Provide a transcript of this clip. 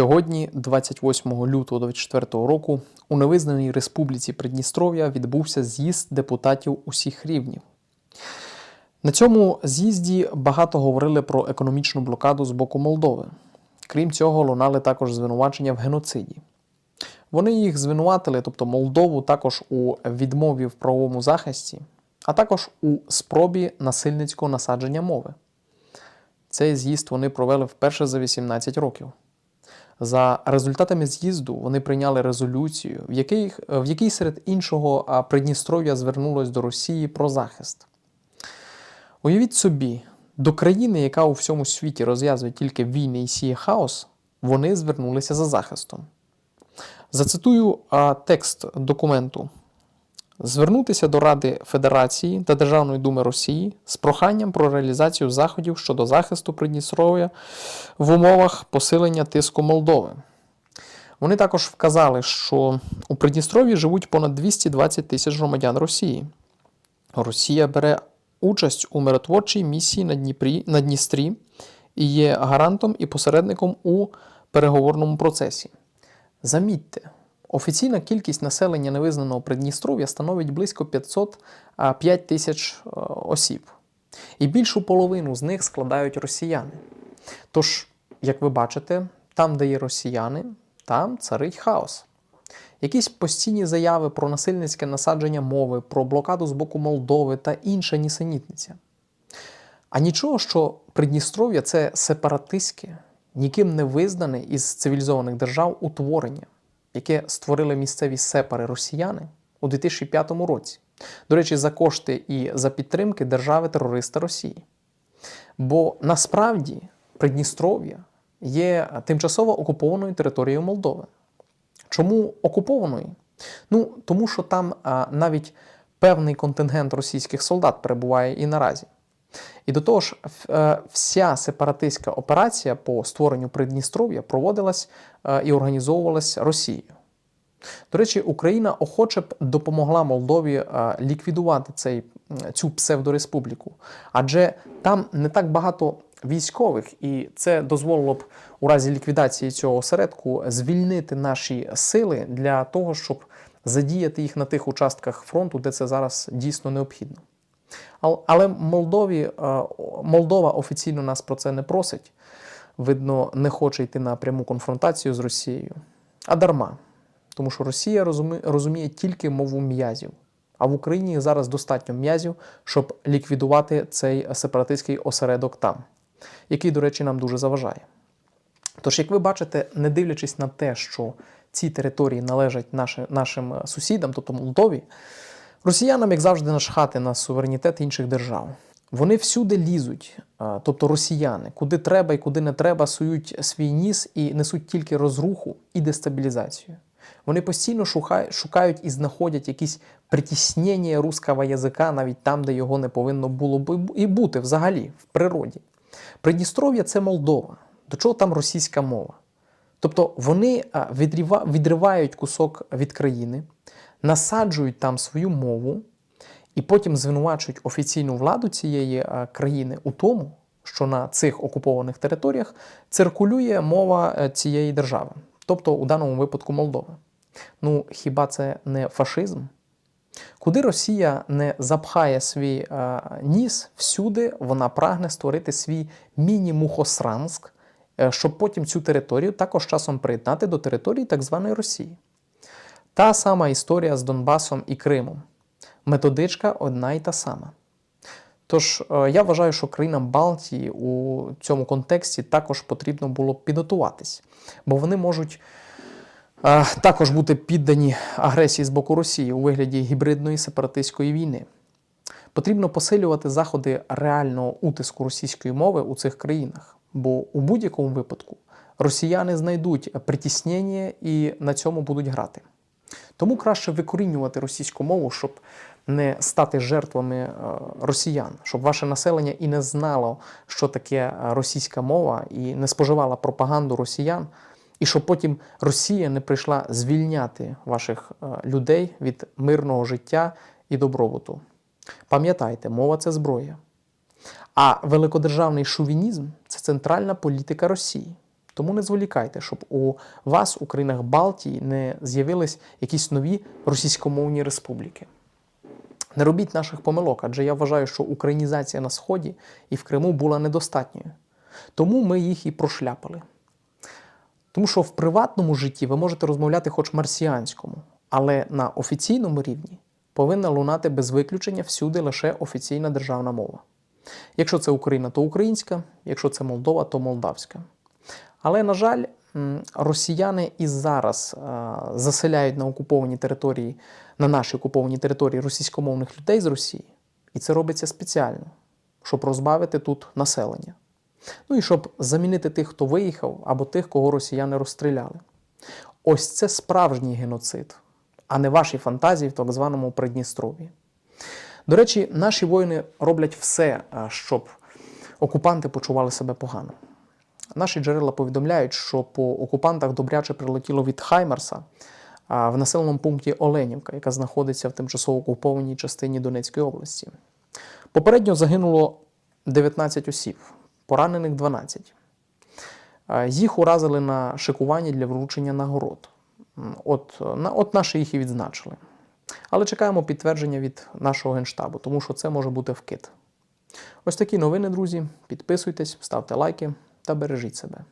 Сьогодні, 28 лютого 2024 року, у невизнаній республіці Придністров'я відбувся з'їзд депутатів усіх рівнів. На цьому з'їзді багато говорили про економічну блокаду з боку Молдови. Крім цього, лунали також звинувачення в геноциді. Вони їх звинуватили, тобто Молдову, також у відмові в правовому захисті, а також у спробі насильницького насадження мови. Цей з'їзд вони провели вперше за 18 років. За результатами з'їзду вони прийняли резолюцію, в якій, в якій серед іншого Придністров'я звернулось до Росії про захист. Уявіть собі, до країни, яка у всьому світі розв'язує тільки війни і сіє хаос, вони звернулися за захистом. Зацитую текст документу. Звернутися до Ради Федерації та Державної думи Росії з проханням про реалізацію заходів щодо захисту Придністров'я в умовах посилення тиску Молдови. Вони також вказали, що у Придністров'ї живуть понад 220 тисяч громадян Росії. Росія бере участь у миротворчій місії на, Дніпрі, на Дністрі і є гарантом і посередником у переговорному процесі. Замітьте, офіційна кількість населення невизнаного Придністров'я становить близько 505 тисяч е, осіб. І більшу половину з них складають росіяни. Тож, як ви бачите, там, де є росіяни, там царить хаос. Якісь постійні заяви про насильницьке насадження мови, про блокаду з боку Молдови та інша нісенітниця. А нічого, що Придністров'я це сепаратистське, ніким не визнане із цивілізованих держав утворення, яке створили місцеві сепари росіяни у 2005 році. До речі, за кошти і за підтримки держави-терориста Росії. Бо насправді Придністров'я є тимчасово окупованою територією Молдови. Чому окупованою? Ну, тому що там а, навіть певний контингент російських солдат перебуває і наразі. І до того ж, е, вся сепаратистська операція по створенню Придністров'я проводилась е, і організовувалась Росією. До речі, Україна охоче б допомогла Молдові е, ліквідувати цей, цю псевдореспубліку, адже там не так багато військових, і це дозволило б у разі ліквідації цього осередку звільнити наші сили для того, щоб задіяти їх на тих участках фронту, де це зараз дійсно необхідно. Але Молдові, Молдова офіційно нас про це не просить. Видно, не хоче йти на пряму конфронтацію з Росією. А дарма. Тому що Росія розуміє, тільки мову м'язів. А в Україні зараз достатньо м'язів, щоб ліквідувати цей сепаратистський осередок там, який, до речі, нам дуже заважає. Тож, як ви бачите, не дивлячись на те, що ці території належать нашим сусідам, тобто Молдові, росіянам, як завжди, нашхати на суверенітет інших держав. Вони всюди лізуть, тобто росіяни, куди треба і куди не треба, сують свій ніс і несуть тільки розруху і дестабілізацію. Вони постійно шукають і знаходять якісь притіснення руского язика навіть там, де його не повинно було б і бути взагалі в природі. Придністров'я це Молдова. До чого там російська мова? Тобто вони відривають кусок від країни, насаджують там свою мову і потім звинувачують офіційну владу цієї країни у тому, що на цих окупованих територіях циркулює мова е, цієї держави, тобто у даному випадку Молдови. Ну хіба це не фашизм? Куди Росія не запхає свій а, ніс, всюди вона прагне створити свій міні-Мухосранск, е, щоб потім цю територію також часом приєднати до території так званої Росії. Та сама історія з Донбасом і Кримом. Методичка одна і та сама. Тож е, я вважаю, що країнам Балтії у цьому контексті також потрібно було підготуватись, бо вони можуть також бути піддані агресії з боку Росії у вигляді гібридної сепаратистської війни. Потрібно посилювати заходи реального утиску російської мови у цих країнах, бо у будь-якому випадку росіяни знайдуть притіснення і на цьому будуть грати. Тому краще викорінювати російську мову, щоб не стати жертвами е, росіян, щоб ваше населення і не знало, що таке російська мова, і не споживало пропаганду росіян. І щоб потім Росія не прийшла звільняти ваших е, людей від мирного життя і добробуту. Пам'ятайте, мова це зброя. А великодержавний шовінізм це центральна політика Росії. Тому не зволікайте, щоб у вас у країнах Балтії не з'явились якісь нові російськомовні республіки. Не робіть наших помилок, адже я вважаю, що українізація на Сході і в Криму була недостатньою. Тому ми їх і прошляпали. Тому що в приватному житті ви можете розмовляти хоч марсіанському, але на офіційному рівні повинна лунати без виключення всюди лише офіційна державна мова. Якщо це Україна, то українська, якщо це Молдова, то молдавська. Але, на жаль, росіяни і зараз е, заселяють на окуповані території, на наші окуповані території російськомовних людей з Росії. І це робиться спеціально, щоб розбавити тут населення. Ну і щоб замінити тих, хто виїхав, або тих, кого росіяни розстріляли. Ось це справжній геноцид, а не ваші фантазії в так званому Придністров'ї. До речі, наші воїни роблять все, щоб окупанти почували себе погано. Наші джерела повідомляють, що по окупантах добряче прилетіло від Хаймарса а, в населеному пункті Оленівка, яка знаходиться в тимчасово окупованій частині Донецької області. Попередньо загинуло 19 осіб, поранених 12. Їх уразили на шикуванні для вручення нагород. От, от наші їх і відзначили. Але чекаємо підтвердження від нашого генштабу, тому що це може бути вкид. Ось такі новини, друзі. Підписуйтесь, ставте лайки та бережіть себе.